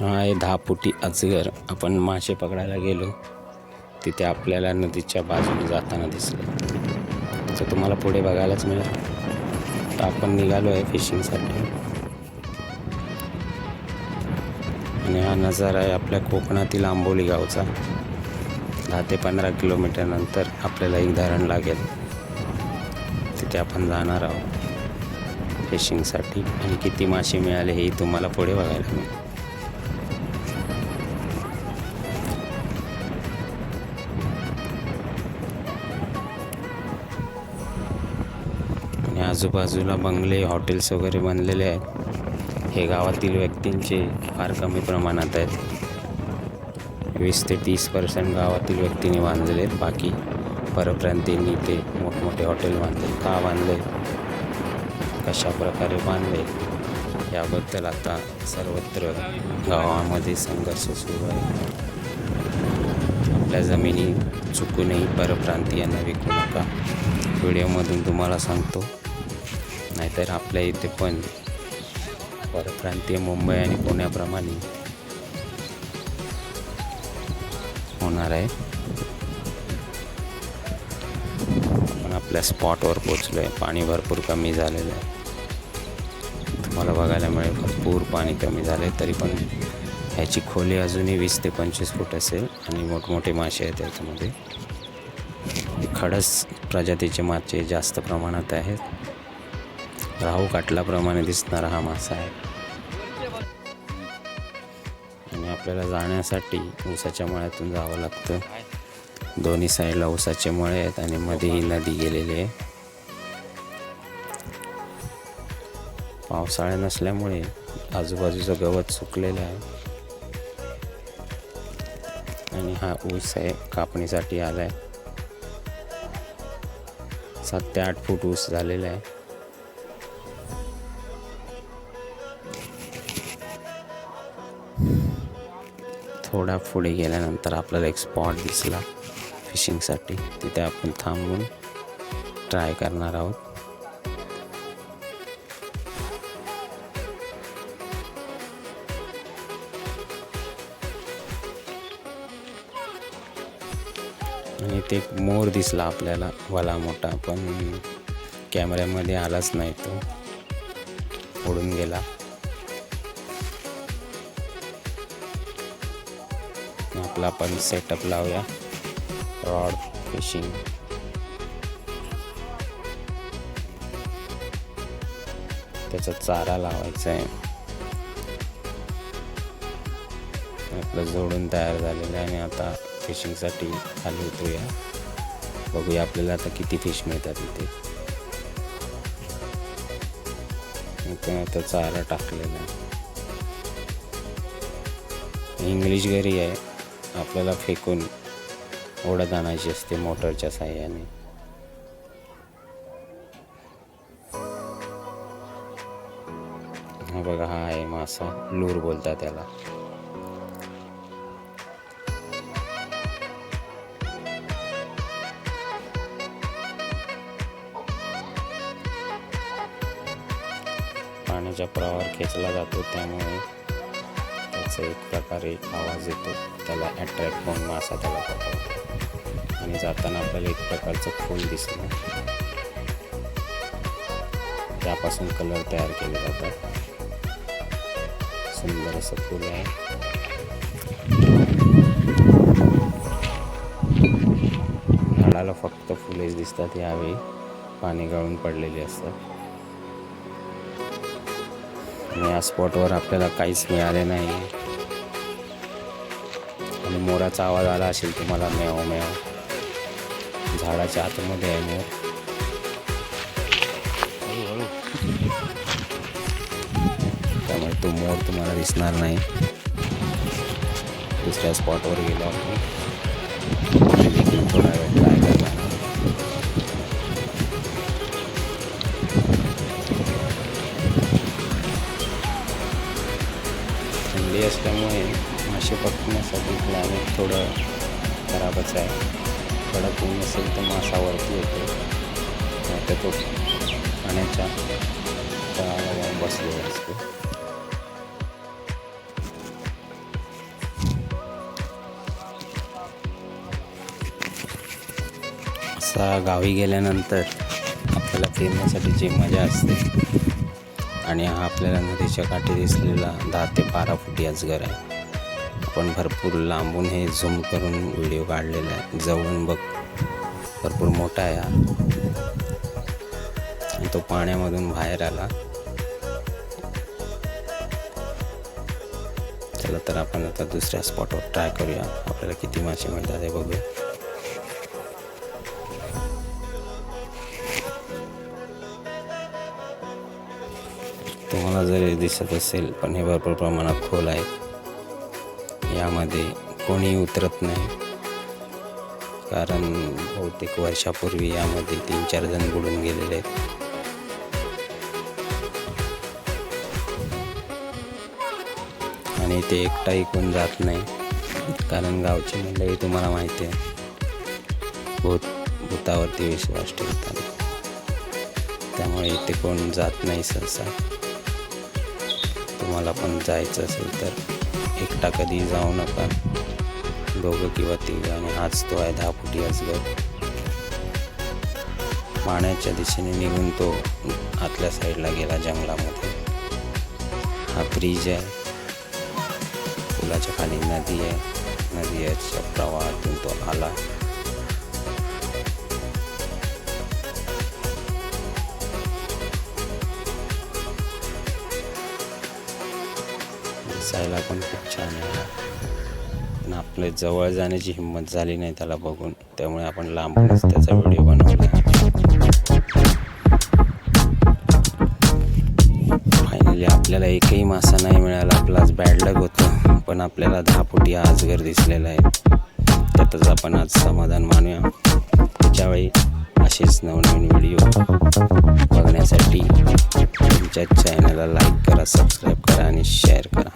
हा आहे दहा फुटी अजगर. आपण मासे पकडायला गेलो. तिथे आपल्याला नदीच्या बाजूने जाताना दिसलं. तर तुम्हाला पुढे बघायलाच मिळेल. तर आपण निघालो आहे फिशिंगसाठी आणि हा नजारा आहे आपल्या कोकणातील आंबोली गावचा. दहा ते पंधरा किलोमीटरनंतर आपल्याला एक धरण लागेल. तिथे आपण जाणार आहोत फिशिंगसाठी आणि किती मासे मिळाले हेही तुम्हाला पुढे बघायला मिळेल. आजूबाजूला बंगले हॉटेल्स वगैरे बनलेले आहेत. हे गावातील व्यक्तींचे फार कमी प्रमाणात आहेत. वीस ते तीस पर्सेंट गावातील व्यक्तींनी बांधलेले आहेत. बाकी परप्रांतींनी ते मोठमोठे हॉटेल बांधले. का बांधले? कशा प्रकारे बांधले? याबद्दल आता सर्वत्र गावामध्ये संघर्ष सुरू आहे. आपल्या जमिनी चुकूनही परप्रांतीयांना विकू नका. व्हिडिओमधून तुम्हाला सांगतो. नाहीतर आपल्या इथे पण परप्रांतीय मुंबई आणि पुण्याप्रमाणे होणार आहे. आपण आपल्या स्पॉटवर पोचलो आहे पाणी भरपूर कमी झालेलं आहे. तुम्हाला बघायला मिळेल भरपूर पाणी कमी झाले तरी पण ह्याची खोली अजूनही वीस ते पंचवीस फूट असेल आणि मोठमोठे मासे आहेत त्याच्यामध्ये खडस प्रजातीचे मासे जास्त प्रमाणात आहेत. राहू काटलाप्रमाणे दिसणारा हा मासा आहे. आणि आपल्याला जाण्यासाठी ऊसाच्या मळ्यातून जावं लागतं. दोन्ही साईडला ऊसाचे मळे आहेत आणि मध्ये ही नदी गेलेली आहे. पावसाळा नसल्यामुळे आजूबाजूचं गवत सुकलेलं आहे. आणि हा ऊस आहे कापणीसाठी आला आहे सात ते आठ फूट ऊस झालेला आहे. थोडा पुढे गेल्यानंतर आपल्याला एक स्पॉट दिसला फिशिंगसाठी तिथे आपण थांबून ट्राय करणार आहोत. आणि ते एक मोर दिसला आपल्याला भला मोठा पण कॅमेऱ्यामध्ये आलाच नाही तो. उडून गेला. आपला आपण सेटअप लावूया. रॉड फिशिंग त्याचा चारा लावायचा आहे आपलं जोडून तयार झालेलं आहे आणि आता फिशिंगसाठी खाली उतरूया. बघूया आपल्याला आता किती फिश मिळतात इथे. इथे आता चारा टाकलेला आहे. इंग्लिश घरी आहे. आपल्याला फेकून ओढत आणायची असते मोटरच्या साह्याने. हा बघा हा आहे मासा. लूर बोलतात त्याला. पाण्याच्या प्रवाहावर खेचला जातो त्यामुळे त्याचा एक प्रकारे आवाज येतो. त्याला अट्रॅक्ट म्हणून असा त्याला पकडतो. आणि जाताना आपल्याला एक प्रकारचं फूल दिसलं त्यापासून कलर तयार केले जातात. सुंदर असं फूल आहे. झाडाला फक्त फुलेच दिसतात यावेळी. पाणी गळून पडलेली असतात. आणि या स्पॉटवर आपल्याला काहीच मिळाले नाही. आणि मोराचा आवाज आला असेल तुम्हाला म्याव म्याव झाडाच्या आतमध्ये आहे मोर. हळूहळू. त्यामुळे तो मोर तुम्हाला दिसणार नाही. दुसऱ्या स्पॉटवर गेलो आपण. थोडा वेळ मासे पकडण्यासाठी क्लायमेट थोडं खराबच आहे. कडक ऊन असेल तर मासावरती येतो. नाहीतर तो पाण्याच्या तळाला बसलेला असतो. असा गावी गेल्यानंतर आपल्याला फिरण्यासाठी जी मजा असते आणि हा आपल्याला नदीच्या काठी दिसलेला दहा ते बारा फूट याच घर आहे आपण भरपूर लांबून हे झूम करून व्हिडिओ काढलेला आहे. जवळून बघ. भरपूर मोठा आहे हा. आणि तो पाण्यामधून बाहेर आला. चला तर आपण आता दुसऱ्या स्पॉटवर ट्राय करूया. आपल्याला किती मासे मिळतात हे बघूया. तुम्हाला जरी दिसत असेल पण हे भरपूर प्रमाणात खोल आहे. यामध्ये कोणी उतरत नाही. कारण बहुतेक वर्षापूर्वी यामध्ये तीन चार जण बुडून गेलेले आहेत. आणि ते एकटा ऐकून जात नाही. कारण गावची मंडळी तुम्हाला माहिती आहे. भूत भूतावरती विश्वास ठेवतात. त्यामुळे इथे कोण जात नाही सहसा. तुम्हाला पण जायचं असेल तर. एकटा कधी जाऊ नका. दोघं किंवा तिघं आणि हाच तो आहे दहा फुटी असगर. पाण्याच्या दिशेने निघून तो आतल्या साईडला गेला जंगलामध्ये. हा ब्रिज आहे. पुलाच्या खाली नदी आहे. नदीच्या प्रवाहातून तो आला. दिसायला पण खूप छान आहे. पण आपल्या जवळ जाण्याची हिंमत झाली नाही त्याला बघून. त्यामुळे आपण लांबूनच त्याचा व्हिडिओ बनवला. फायनली आपल्याला एकही मासा नाही मिळाला. आपलाच बॅड लक होतं. पण आपल्याला दहा फुटी आजगर दिसलेला आहे. त्यातच आपण आज समाधान मानूया. त्याच्यावेळी असेच नवनवीन व्हिडिओ बघण्यासाठी तुमच्या चॅनलला लाईक करा सबस्क्राईब करा आणि शेअर करा.